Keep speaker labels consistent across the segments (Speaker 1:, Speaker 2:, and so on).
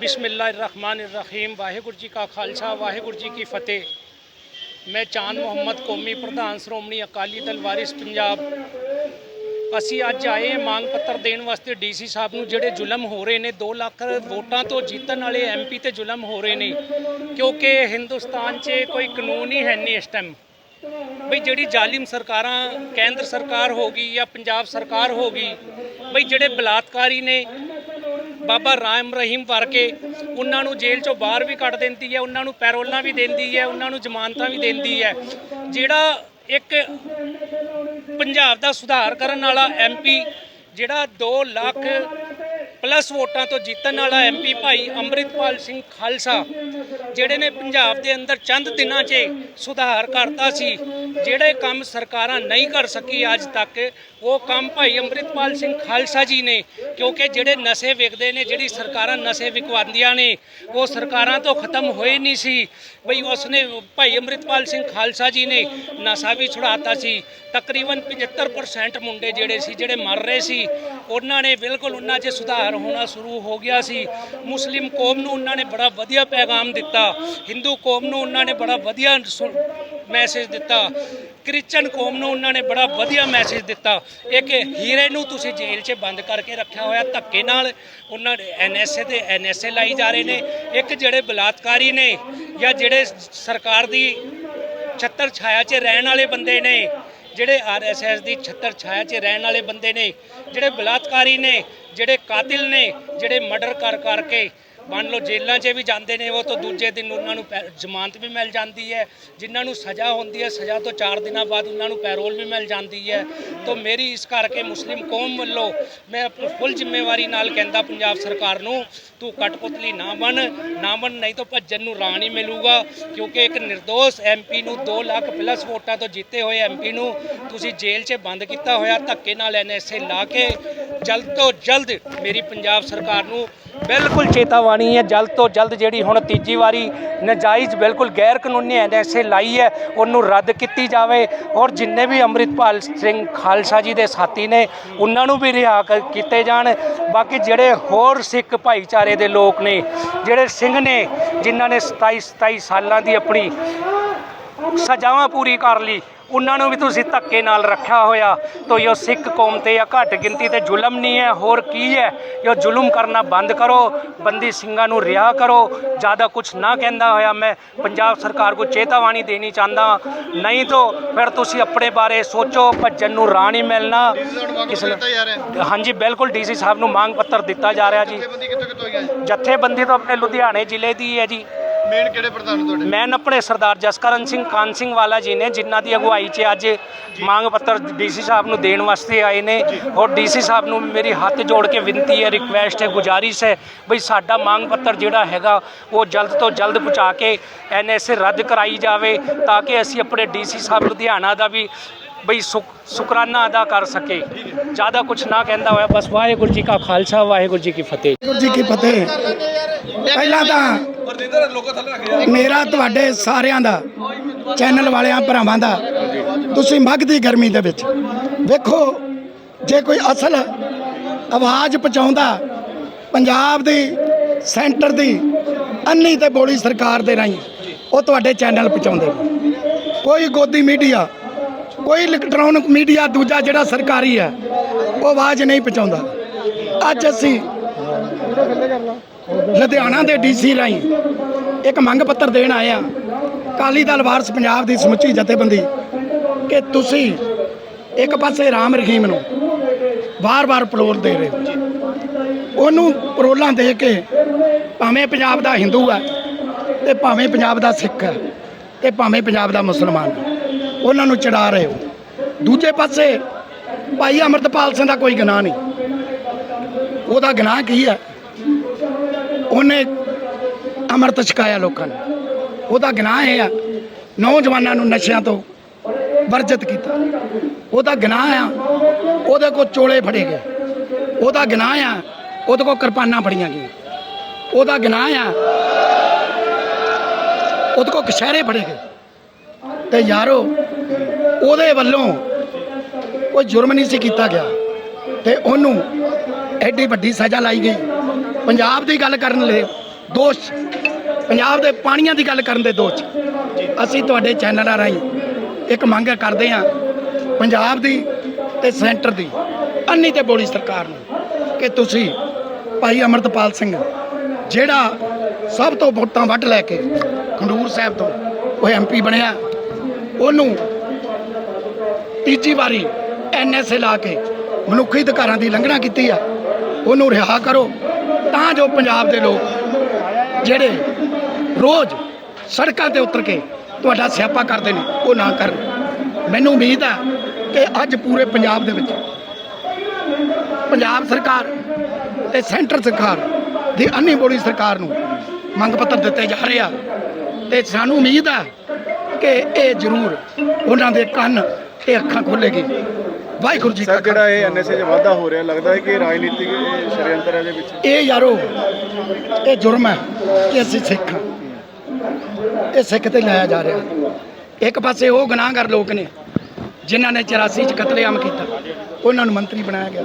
Speaker 1: ਬਿਸਮਿਲ੍ਲਾਹਿਰਰਹਿਮਾਨਿਰਰਹੀਮ, ਵਾਹਿਗੁਰੂ ਜੀ ਕਾ ਖਾਲਸਾ, ਵਾਹਿਗੁਰੂ ਜੀ ਕੀ ਫਤਿਹ। ਮੈਂ ਚਾਂਦ ਮੁਹੰਮਦ ਕੌਮੀ ਪ੍ਰਧਾਨ ਸ਼੍ਰੋਮਣੀ ਅਕਾਲੀ ਦਲ ਵਾਰਿਸ ਪੰਜਾਬ। ਅਸੀਂ ਅੱਜ ਆਏ ਹਾਂ ਮੰਗ ਪੱਤਰ ਦੇਣ ਵਾਸਤੇ ਡੀਸੀ ਸਾਹਿਬ ਨੂੰ, ਜਿਹੜੇ ਜ਼ੁਲਮ ਹੋ ਰਹੇ ਨੇ 2 ਲੱਖ ਵੋਟਾਂ ਤੋਂ ਜਿੱਤਣ ਵਾਲੇ ਐਮਪੀ ਤੇ ਜ਼ੁਲਮ ਹੋ ਰਹੇ ਨੇ। ਕਿਉਂਕਿ ਹਿੰਦੁਸਤਾਨ 'ਚ ਕੋਈ ਕਾਨੂੰਨ ਹੀ ਹੈ ਨਹੀਂ ਇਸ ਟਾਈਮ ਬਈ ਜਿਹੜੀ ਜ਼ਾਲਿਮ ਸਰਕਾਰਾਂ, ਕੇਂਦਰ ਸਰਕਾਰ ਹੋ ਗਈ ਜਾਂ ਪੰਜਾਬ ਸਰਕਾਰ ਹੋ ਗਈ, ਬਈ ਜਿਹੜੇ ਬਲਾਤਕਾਰੀ ਨੇ, ਬਾਬਾ ਰਾਮ ਰਹੀਮ ਵਰਗੇ, ਉਹਨਾਂ ਨੂੰ ਜੇਲ੍ਹ ਚੋਂ ਬਾਹਰ ਵੀ ਕੱਢ ਦਿੰਦੀ ਹੈ, ਉਹਨਾਂ ਨੂੰ ਪੈਰੋਲਾਂ ਵੀ ਦਿੰਦੀ ਹੈ, ਉਹਨਾਂ ਨੂੰ ਜ਼ਮਾਨਤਾਂ ਵੀ ਦਿੰਦੀ ਹੈ। ਜਿਹੜਾ ਇੱਕ ਪੰਜਾਬ ਦਾ ਸੁਧਾਰ ਕਰਨ ਵਾਲਾ ਐਮਪੀ ਜਿਹੜਾ 2 ਲੱਖ ਪਲੱਸ ਵੋਟਾਂ ਤੋਂ ਜਿੱਤਣ ਵਾਲਾ ਐਮਪੀ ਭਾਈ ਅੰਮ੍ਰਿਤਪਾਲ ਸਿੰਘ ਖਾਲਸਾ, ਜਿਹੜੇ ਨੇ ਪੰਜਾਬ ਦੇ ਅੰਦਰ ਚੰਦ ਦਿਨਾਂ 'ਚ ਸੁਧਾਰ ਕਰਤਾ ਸੀ, ਜਿਹੜੇ ਕੰਮ ਸਰਕਾਰਾਂ ਨਹੀਂ ਕਰ ਸਕੀ ਅੱਜ ਤੱਕ, ਉਹ ਕੰਮ ਭਾਈ ਅੰਮ੍ਰਿਤਪਾਲ ਸਿੰਘ ਖਾਲਸਾ ਜੀ ਨੇ, ਕਿਉਂਕਿ ਜਿਹੜੇ ਨਸ਼ੇ ਵਿਕਦੇ ਨੇ, ਜਿਹੜੀ ਸਰਕਾਰਾਂ ਨਸ਼ੇ ਵਿਕਵਾਉਂਦੀਆਂ ਨੇ, ਉਹ ਸਰਕਾਰਾਂ ਤੋਂ ਖਤਮ ਹੋਏ ਨਹੀਂ ਸੀ। ਬਈ ਉਸਨੇ ਭਾਈ ਅੰਮ੍ਰਿਤਪਾਲ ਸਿੰਘ ਖਾਲਸਾ ਜੀ ਨੇ ਨਸ਼ਾ ਵੀ ਛੁਡਾਤਾ ਸੀ, ਤਕਰੀਬਨ 75% ਮੁੰਡੇ ਜਿਹੜੇ ਸੀ, ਜਿਹੜੇ ਮਰ ਰਹੇ ਸੀ, ਉਹਨਾਂ ਨੇ ਬਿਲਕੁਲ ਉਹਨਾਂ 'ਚ ਸੁਧਾਰ ਹੋਣਾ ਸ਼ੁਰੂ ਹੋ ਗਿਆ ਸੀ। ਮੁਸਲਿਮ ਕੌਮ ਨੂੰ ਉਹਨਾਂ ਨੇ ਬੜਾ ਵਧੀਆ ਪੈਗਾਮ ਦਿੱਤਾ। ਹਿੰਦੂ ਕੌਮ ਨੂੰ ਉਹਨਾਂ ਨੇ ਬੜਾ ਵਧੀਆ ਮੈਸੇਜ ਦਿੱਤਾ। ਕ੍ਰਿਸਚਨ ਕੌਮ ਨੂੰ ਉਹਨਾਂ ਨੇ ਬੜਾ ਵਧੀਆ ਮੈਸੇਜ ਦਿੱਤਾ। ਇੱਕ ਹੀਰੇ ਨੂੰ ਤੁਸੀਂ ਜੇਲ੍ਹ 'ਚ ਬੰਦ ਕਰਕੇ ਰੱਖਿਆ ਹੋਇਆ, ਧੱਕੇ ਨਾਲ ਉਹਨਾਂ ਨੇ ਐਨਐਸਏ ਤੇ ਐਨਐਸਏ ਲਾਈ ਜਾ ਰਹੇ ਨੇ। ਇੱਕ ਜਿਹੜੇ ਬਲਾਤਕਾਰੀ ਨੇ ਜਾਂ ਜਿਹੜੇ ਸਰਕਾਰ ਦੀ ਛੱਤਰ ਛਾਇਆ 'ਚ ਰਹਿਣ ਵਾਲੇ ਬੰਦੇ ਨੇ ਜਿਹੜੇ ਆਰਐਸਐਸ ਦੀ ਛੱਤਰ ਛਾਇਆ 'ਚ ਰਹਿਣ ਵਾਲੇ ਬੰਦੇ ਨੇ, ਜਿਹੜੇ ਬਲਾਤਕਾਰੀ ਨੇ, ਜਿਹੜੇ ਕਾਤਿਲ ਨੇ, ਜਿਹੜੇ ਮਰਡਰ ਕਰ ਕਰਕੇ ਮੰਨ ਲਓ ਜੇਲ੍ਹਾਂ 'ਚ ਵੀ ਜਾਂਦੇ ਨੇ, ਉਹ ਤੋਂ ਦੂਜੇ ਦਿਨ ਉਹਨਾਂ ਨੂੰ ਪੈ- ਜ਼ਮਾਨਤ ਵੀ ਮਿਲ ਜਾਂਦੀ ਹੈ, ਜਿਨ੍ਹਾਂ ਨੂੰ ਸਜ਼ਾ ਹੁੰਦੀ ਹੈ, ਸਜ਼ਾ ਤੋਂ 4 ਦਿਨਾਂ ਬਾਅਦ ਉਹਨਾਂ ਨੂੰ ਪੈਰੋਲ ਵੀ ਮਿਲ ਜਾਂਦੀ ਹੈ। ਤੋਂ ਮੇਰੀ ਇਸ ਕਰਕੇ ਮੁਸਲਿਮ ਕੌਮ ਵੱਲੋਂ ਮੈਂ ਆਪਣੀ ਫੁੱਲ ਜ਼ਿੰਮੇਵਾਰੀ ਨਾਲ ਕਹਿੰਦਾ ਪੰਜਾਬ ਸਰਕਾਰ ਨੂੰ, ਤੂੰ ਕਟਪੁਤਲੀ ਨਾ ਬਣ ਨਾ ਬਣ, ਨਹੀਂ ਤਾਂ ਭੱਜਣ ਨੂੰ ਰਾਹ ਨਹੀਂ ਮਿਲੂਗਾ, ਕਿਉਂਕਿ ਇੱਕ નિર્ਦੋਸ਼ ਐਮਪੀ ਨੂੰ 2 ਲੱਖ ਪਲੱਸ ਵੋਟਾਂ ਤੋਂ ਜਿੱਤੇ ਹੋਏ ਐਮਪੀ ਨੂੰ ਤੁਸੀਂ ਜੇਲ੍ਹ 'ਚ ਬੰਦ ਕੀਤਾ ਹੋਇਆ, ਧੱਕੇ ਨਾਲ ਐਨਐਸਏ ਲਾ ਕੇ ਜਲਦ ਤੋਂ ਜਲਦ ਮੇਰੀ ਪੰਜਾਬ ਸਰਕਾਰ ਨੂੰ ਬਿਲਕੁਲ ਚੇਤਾਵਨੀ ਹੈ, ਜਲਦ ਤੋਂ ਜਲਦ ਜਿਹੜੀ ਹੁਣ ਤੀਜੀ ਵਾਰੀ ਨਜਾਇਜ਼ ਬਿਲਕੁਲ ਗੈਰ ਕਾਨੂੰਨੀ ਐਨਐਸਏ ਲਾਈ ਹੈ, ਉਹਨੂੰ ਰੱਦ ਕੀਤੀ ਜਾਵੇ ਔਰ ਜਿੰਨੇ ਵੀ ਅੰਮ੍ਰਿਤਪਾਲ ਸਿੰਘ ਖਾਲਸਾ ਜੀ ਦੇ ਸਾਥੀ ਨੇ, ਉਹਨਾਂ ਨੂੰ ਵੀ ਰਿਹਾ ਕ- ਕੀਤੇ ਜਾਣ। ਬਾਕੀ ਜਿਹੜੇ ਹੋਰ ਸਿੱਖ ਭਾਈਚਾਰੇ ਦੇ ਲੋਕ ਨੇ, ਜਿਹੜੇ ਸਿੰਘ ਨੇ, ਜਿਨ੍ਹਾਂ ਨੇ 27 27 ਸਾਲਾਂ ਦੀ ਆਪਣੀ ਸਜ਼ਾਵਾਂ ਪੂਰੀ ਕਰ ਲਈ ਉਹਨਾਂ ਨੂੰ ਵੀ ਤੁਸੀਂ ਧੱਕੇ ਨਾਲ ਰੱਖਿਆ ਹੋਇਆ। ਤੋ ਇਹ ਸਿੱਖ ਕੌਮ ਤੇ ਜਾਂ ਘੱਟ ਗਿਣਤੀ ਤੇ ਜ਼ੁਲਮ ਨਹੀਂ ਹੈ ਹੋਰ ਕੀ ਹੈ? ਇਹ ਜ਼ੁਲਮ ਕਰਨਾ ਬੰਦ ਕਰੋ ਬੰਦੀ ਸਿੰਘਾਂ ਨੂੰ ਰਿਹਾ ਕਰੋ। ਜ਼ਿਆਦਾ ਕੁਝ ਨਾ ਕਹਿੰਦਾ ਹੋਇਆ ਮੈਂ ਪੰਜਾਬ ਸਰਕਾਰ ਕੋ ਚੇਤਾਵਨੀ ਦੇਣੀ ਚਾਹੁੰਦਾ ਨਹੀਂ ਤਾਂ ਫਿਰ ਤੁਸੀਂ ਆਪਣੇ ਬਾਰੇ ਸੋਚੋ ਭੱਜਣ ਨੂੰ ਨਹੀਂ ਮਿਲਣਾ।
Speaker 2: ਕਿਸ ਨੂੰ ਜਾ
Speaker 1: ਹਾਂਜੀ ਬਿਲਕੁਲ ਡੀਸੀ ਸਾਹਿਬ ਨੂੰ ਮੰਗ ਪੱਤਰ ਦਿੱਤਾ ਜਾ ਰਿਹਾ ਜੀ।
Speaker 2: ਜੀ?
Speaker 1: ਜਥੇਬੰਦੀ ਤਾਂ ਆਪਣੇ ਲੁਧਿਆਣੇ ਜ਼ਿਲ੍ਹੇ ਦੀ ਹੈ ਜੀ।
Speaker 2: ਮੇਨ ਕਿਹੜੇ ਪ੍ਰਧਾਨ ਤੁਹਾਡੇ?
Speaker 1: ਮੈਂ ਆਪਣੇ ਸਰਦਾਰ ਜਸਕਰਨ ਸਿੰਘ ਕਾਨ ਸਿੰਘ ਵਾਲਾ ਜੀ ਨੇ ਜਿਨ੍ਹਾਂ ਦੀ ਅਗਵਾਈ 'ਚ ਅੱਜ ਮੰਗ ਪੱਤਰ ਡੀਸੀ ਸਾਹਿਬ ਨੂੰ ਦੇਣ ਵਾਸਤੇ ਆਏ ਨੇ। ਔਰ ਡੀਸੀ ਸਾਹਿਬ ਨੂੰ ਮੇਰੀ ਹੱਥ ਜੋੜ ਕੇ ਬੇਨਤੀ ਹੈ ਰਿਕੁਐਸਟ ਹੈ ਗੁਜ਼ਾਰਿਸ਼ ਹੈ ਬਈ ਸਾਡਾ ਮੰਗ ਪੱਤਰ ਜਿਹੜਾ ਹੈਗਾ ਉਹ ਜਲਦ ਤੋਂ ਜਲਦ ਪਹੁੰਚਾ ਕੇ ਐਨਐਸਏ ਰੱਦ ਕਰਾਈ ਜਾਵੇ ਤਾਂ ਕਿ ਅਸੀਂ ਆਪਣੇ ਡੀਸੀ ਸਾਹਿਬ ਲੁਧਿਆਣਾ ਦਾ ਵੀ ਬਈ ਸੁਕ- ਸ਼ੁਕਰਾਨਾ ਅਦਾ ਕਰ ਸਕੇ। ਜ਼ਿਆਦਾ ਕੁਝ ਨਾ ਕਹਿੰਦਾ ਹੋਇਆ ਬਸ ਵਾਹਿਗੁਰੂ ਜੀ ਕਾ ਖਾਲਸਾ ਵਾਹਿਗੁਰੂ ਜੀ ਕੀ ਫਤਿਹ।
Speaker 3: ਵਾਹਿਗੁਰੂ ਜੀ ਕੀ ਫਤਿਹ। ਪਹਿਲਾਂ ਤਾਂ ਮੇਰਾ ਤੁਹਾਡੇ ਸਾਰਿਆਂ ਦਾ, ਚੈਨਲ ਵਾਲਿਆਂ ਭਰਾਵਾਂ ਦਾ, ਤੁਸੀਂ ਮੱਘਦੀ ਗਰਮੀ ਦੇ ਵਿੱਚ। ਵੇਖੋ, ਜੇ ਕੋਈ ਅਸਲ ਆਵਾਜ਼ ਪਹੁੰਚਾਉਂਦਾ, ਪੰਜਾਬ ਦੀ ਸੈਂਟਰ ਦੀ ਅੰਨੀ ਤੇ ਬੋਲੀ ਸਰਕਾਰ ਦੇ ਰਾਹੀਂ, ਉਹ ਤੁਹਾਡੇ ਚੈਨਲ ਪਹੁੰਚਾਉਂਦੇ ਕੋਈ ਗੋਦੀ ਮੀਡੀਆ, ਕੋਈ ਇਲੈਕਟ੍ਰੋਨਿਕ ਮੀਡੀਆ, ਦੂਜਾ ਜਿਹੜਾ ਸਰਕਾਰੀ ਹੈ, ਉਹ ਆਵਾਜ਼ ਨਹੀਂ ਪਹੁੰਚਾਉਂਦਾ। ਅੱਜ ਅਸੀਂ ਲੁਧਿਆਣਾ ਦੇ ਡੀਸੀ ਰਾਹੀਂ ਇੱਕ ਮੰਗ ਪੱਤਰ ਦੇਣ ਆਏ ਆ ਕਾਲੀ ਦਲ ਵਾਰਸ ਪੰਜਾਬ ਦੀ ਸਮੁੱਚੀ ਜਥੇਬੰਦੀ ਕਿ ਤੁਸੀਂ ਇੱਕ ਪਾਸੇ ਰਾਮ ਰਹੀਮ ਨੂੰ ਵਾਰ-ਵਾਰ ਪਰੋਲ ਦੇ ਰਹੇ ਹੋ। ਉਹਨੂੰ ਪਰੋਲਾਂ ਦੇ ਕੇ ਭਾਵੇਂ ਪੰਜਾਬ ਦਾ ਹਿੰਦੂ ਹੈ ਤੇ ਭਾਵੇਂ ਪੰਜਾਬ ਦਾ ਸਿੱਖ ਹੈ ਤੇ ਭਾਵੇਂ ਪੰਜਾਬ ਦਾ ਮੁਸਲਮਾਨ ਉਹਨਾਂ ਨੂੰ ਚੜਾ ਰਹੇ ਹੋ। ਦੂਜੇ ਪਾਸੇ ਭਾਈ ਅਮਰਤਪਾਲ ਸਿੰਘ ਦਾ ਕੋਈ ਗੁਨਾਹ ਨਹੀਂ। ਉਹਦਾ ਗੁਨਾਹ ਕੀ ਹੈ? ਉਹਨੇ ਅੰਮ੍ਰਿਤ ਛਕਾਇਆ ਲੋਕਾਂ ਨੇ। ਉਹਦਾ ਗੁਨਾਹ ਇਹ ਆ, ਨੌਜਵਾਨਾਂ ਨੂੰ ਨਸ਼ਿਆਂ ਤੋਂ ਵਰਜਿਤ ਕੀਤਾ। ਉਹਦਾ ਗੁਨਾਹ ਆ, ਉਹਦੇ ਕੋਲ ਚੋਲੇ ਫੜੇ ਗਏ। ਉਹਦਾ ਗੁਨਾਹ ਆ, ਉਹਦੇ ਕੋਲ ਕਿਰਪਾਨਾਂ ਫੜੀਆਂ ਗਈਆਂ। ਉਹਦਾ ਗੁਨਾਹ ਆ, ਉਹਦੇ ਕੋਲ ਕਸ਼ਹਿਰੇ ਫੜੇ ਗਏ। ਤੇ ਯਾਰੋ, ਉਹਦੇ ਵੱਲੋਂ ਕੋਈ ਜੁਰਮ ਨਹੀਂ ਸੀ ਕੀਤਾ ਗਿਆ। ਤੇ ਉਹਨੂੰ ਐਡੀ ਵੱਡੀ ਸਜ਼ਾ ਲਾਈ ਗਈ। ਪੰਜਾਬ ਦੀ ਗੱਲ ਕਰਨ ਲਈ ਦੋਸ਼ ਪੰਜਾਬ ਦੇ ਪਾਣੀਆਂ ਦੀ ਗੱਲ ਕਰਨ ਦੇ ਦੋਸ਼ ਅਸੀਂ ਤੁਹਾਡੇ ਚੈਨਲਾਂ ਰਾਹੀਂ ਇੱਕ ਮੰਗ ਕਰਦੇ ਹਾਂ, ਪੰਜਾਬ ਦੀ ਤੇ ਸੈਂਟਰ ਦੀ ਅੰਨੀ ਤੇ ਬੋਲੀ ਸਰਕਾਰ ਨੂੰ ਕਿ ਤੁਸੀਂ ਭਾਈ ਅਮਰਤਪਾਲ ਸਿੰਘ, ਜਿਹੜਾ ਸਭ ਤੋਂ ਵੋਟਾਂ ਵੱਢ ਲੈ ਕੇ ਖੰਡੂਰ ਸਾਹਿਬ ਤੋਂ ਉਹ ਐਮਪੀ ਬਣਿਆ, ਉਹਨੂੰ ਤੀਜੀ ਵਾਰੀ ਐਨਐਸਏ ਲਾ ਕੇ ਮਨੁੱਖੀ ਅਧਿਕਾਰਾਂ ਦੀ ਉਲੰਘਣਾ ਕੀਤੀ ਆ, ਉਹਨੂੰ ਰਿਹਾ ਕਰੋ, ਤਾਂ ਜੋ ਪੰਜਾਬ ਦੇ ਲੋਕ ਜਿਹੜੇ ਰੋਜ਼ ਸੜਕਾਂ ਤੇ ਉਤਰ ਕੇ ਤੁਹਾਡਾ ਸਿਆਪਾ ਕਰਦੇ ਨੇ ਉਹ ਨਾ ਕਰਨ। ਮੈਨੂੰ ਉਮੀਦ ਆ ਕਿ ਅੱਜ ਪੂਰੇ ਪੰਜਾਬ ਦੇ ਵਿੱਚ ਪੰਜਾਬ ਸਰਕਾਰ ਤੇ ਸੈਂਟਰ ਸਰਕਾਰ ਦੀ ਅੰਨੀ ਬੋਲੀ ਸਰਕਾਰ ਨੂੰ ਮੰਗ ਪੱਤਰ ਦਿੱਤੇ ਜਾ ਰਹੇ ਆ ਤੇ ਸਾਨੂੰ ਉਮੀਦ ਆ ਕਿ ਇਹ ਜ਼ਰੂਰ ਉਹਨਾਂ ਦੇ ਕੰਨ ਤੇ ਅੱਖਾਂ ਖੋਲੇਗੀ ਵਾਹਿਗੁਰੂ ਜੀ ਕਾ
Speaker 2: ਸਰ ਜਿਹੜਾ ਇਹ ਐਨਐਸਏ 'ਚ ਵਾਧਾ ਹੋ ਰਿਹਾ ਲੱਗਦਾ ਹੈ ਕਿ ਰਾਜਨੀਤਿਕ ਸ਼ਰਯੰਤਰ ਹੈ ਇਹਦੇ ਵਿੱਚ
Speaker 3: ਇਹ ਯਾਰੋ ਇਹ ਜੁਰਮ ਹੈ ਕਿ ਅਸੀਂ ਸਿੱਖ ਇਹ ਸਿੱਖ ਤੇ ਲਾਇਆ ਜਾ ਰਿਹਾ। ਇੱਕ ਪਾਸੇ ਉਹ ਗੁਨਾਹਗਰ ਲੋਕ ਨੇ, ਜਿਨ੍ਹਾਂ ਨੇ 84 ਚ ਕਤਲੇਆਮ ਕੀਤਾ। ਉਹਨਾਂ ਨੂੰ ਮੰਤਰੀ ਬਣਾਇਆ ਗਿਆ।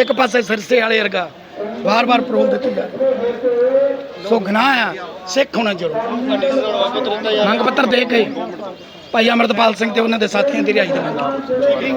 Speaker 3: ਇੱਕ ਪਾਸੇ ਸਿਰਸੇ ਵਾਲੇ ਵਰਗਾ ਵਾਰ-ਵਾਰ ਪਰੋਲ ਦਿੱਤੀ ਜਾ ਰਹੀ। ਸੋ ਗੁਨਾਹ ਆ, ਸਿੱਖ ਹੋਣਾ ਜ਼ਰੂਰ। ਮੰਗ ਪੱਤਰ ਦੇ ਕੇ ਭਾਈ ਅਮਰਤਪਾਲ ਸਿੰਘ ਤੇ ਉਹਨਾਂ ਦੇ ਸਾਥੀਆਂ ਦੀ ਰਿਹਾਈ ਦੀ ਮੰਗ